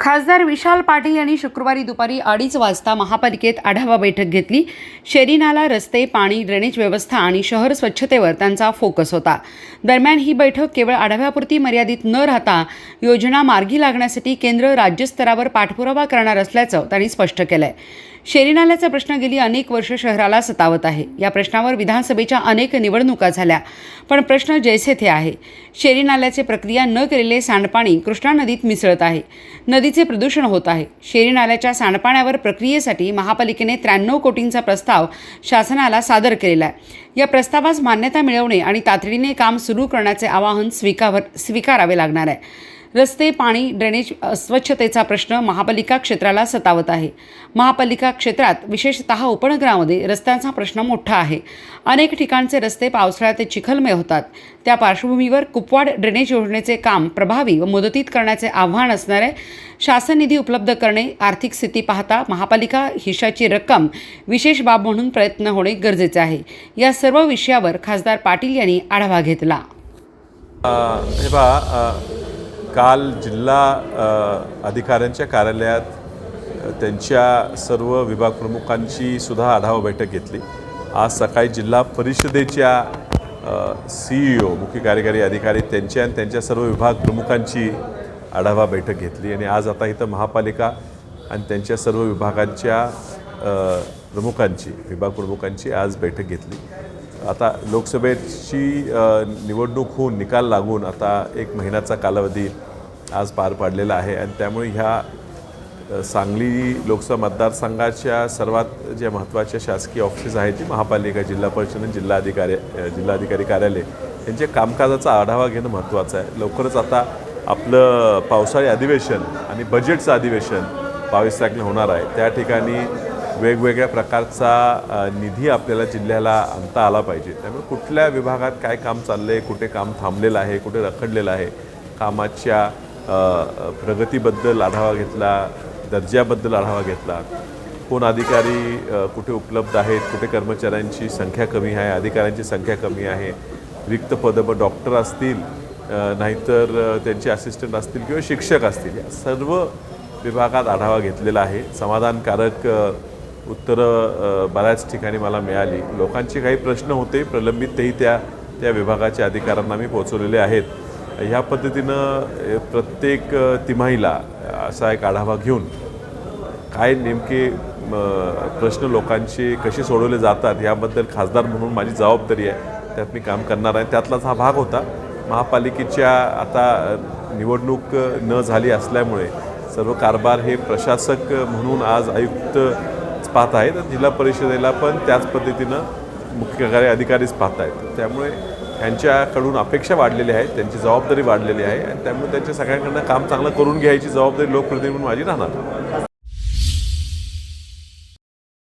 खासदार विशाल पाटील यांनी शुक्रवारी दुपारी अडीच वाजता महापालिकेत आढावा बैठक घेतली. शेरीनाला रस्ते पाणी ड्रेनेज व्यवस्था आणि शहर स्वच्छतेवर त्यांचा फोकस होता. दरम्यान ही बैठक केवळ आढाव्यापुरती मर्यादित न राहता योजना मार्गी लागण्यासाठी केंद्र राज्यस्तरावर पाठपुरावा करणार असल्याचं त्यांनी स्पष्ट केलंय. शेरी नाल्याचा प्रश्न गेली अनेक वर्ष शहराला सतावत आहे. या प्रश्नावर विधानसभेच्या अनेक निवडणुका झाल्या पण प्रश्न जैसे थे आहे. शेरी नाल्याचे प्रक्रिया न केलेले सांडपाणी कृष्णा नदीत मिसळत आहे. नदी नदीचे प्रदूषण होत आहे. शेरी नाल्याच्या सांडपाण्यावर प्रक्रियेसाठी महापालिकेने त्र्याण्णव कोटींचा प्रस्ताव शासनाला सादर केलेला आहे. या प्रस्तावास मान्यता मिळवणे आणि तातडीने काम सुरू करण्याचे आवाहन स्वीकार स्वीकारावे लागणार आहे. रस्ते पाणी ड्रेनेज अस्वच्छतेचा प्रश्न महापालिका क्षेत्राला सतावत आहे. महापालिका क्षेत्रात विशेषतः उपनगरामध्ये रस्त्यांचा प्रश्न मोठा आहे. अनेक ठिकाणचे रस्ते पावसाळ्यात चिखलमय होतात. त्या पार्श्वभूमीवर कुपवाड ड्रेनेज योजनेचे काम प्रभावी व मुदतीत करण्याचे आव्हान असणारे शासन निधी उपलब्ध करणे आर्थिक स्थिती पाहता महापालिका हिशाची रक्कम विशेष बाब म्हणून प्रयत्न होणे गरजेचे आहे. या सर्व विषयावर खासदार पाटील यांनी आढावा घेतला. काल जिल्हा अधिकाऱ्यांच्या कार्यालयात त्यांच्या सर्व विभाग प्रमुखांची सुद्धा आढावा बैठक घेतली. आज सकाळी जिल्हा परिषदेच्या सीईओ मुख्य कार्यकारी अधिकारी त्यांच्या आणि त्यांच्या सर्व विभाग प्रमुखांची आढावा बैठक घेतली आणि आज आता इथं महापालिका आणि त्यांच्या सर्व विभागांच्या प्रमुखांची विभाग प्रमुखांची आज बैठक घेतली. आता लोकसभेची निवडणूक होऊन निकाल लागून आता एक महिन्याचा कालावधी आज पार पाडलेला आहे. आणि त्यामुळे ह्या सांगली लोकसभा मतदारसंघाच्या सर्वात ज्या महत्त्वाच्या शासकीय ऑफिसेस आहेत ती महापालिका जिल्हा परिषद आणि जिल्हाधिकारी जिल्हाधिकारी कार्यालय. यांच्या कामकाजाचा आढावा घेणं महत्त्वाचं आहे. लवकरच आता आपलं पावसाळी अधिवेशन आणि बजेटचं अधिवेशन बावीस तारखेला होणार आहे. त्या ठिकाणी वेगवेगळ्या प्रकारचा निधी आपल्याला जिल्ह्याला आणता आला पाहिजे. त्यामुळे कुठल्या विभागात काय काम चाललं आहे कुठे काम थांबलेलं आहे कुठे रखडलेलं आहे कामाच्या प्रगतीबद्दल आढावा घेतला दर्जाबद्दल आढावा घेतला. कोण अधिकारी कुठे उपलब्ध आहेत कुठे कर्मचाऱ्यांची संख्या कमी आहे अधिकाऱ्यांची संख्या कमी आहे रिक्त पदं मग डॉक्टर असतील नाहीतर त्यांचे असिस्टंट असतील किंवा शिक्षक असतील या सर्व विभागात आढावा घेतलेला आहे. समाधानकारक उत्तरं बऱ्याच ठिकाणी मला मिळाली. लोकांचे काही प्रश्न होते प्रलंबित तेही त्या त्या विभागाच्या अधिकाऱ्यांना मी पोचवलेले आहेत. ह्या पद्धतीनं प्रत्येक तिमाहीला असा एक आढावा घेऊन काय नेमके म, प्रश्न लोकांचे कसे सोडवले जातात याबद्दल खासदार म्हणून माझी जबाबदारी आहे. त्यात मी काम करणार आहे. त्यातलाच हा भाग होता. महापालिकेच्या आता निवडणूक न झाली असल्यामुळे सर्व कारभार हे प्रशासक म्हणून आज आयुक्त पाहत आहेत. जिल्हा परिषदेला पण त्याच पद्धतीनं मुख्य कार्यकारी अधिकारीच पाहत आहेत. त्यामुळे यांच्याकडून अपेक्षा वाढलेल्या आहेत त्यांची जबाबदारी वाढलेली आहे आणि त्यामुळे त्यांच्या सगळ्यांकडनं काम चांगलं करून घ्यायची जबाबदारी लोकप्रतिनिधी म्हणून माझी राहणार.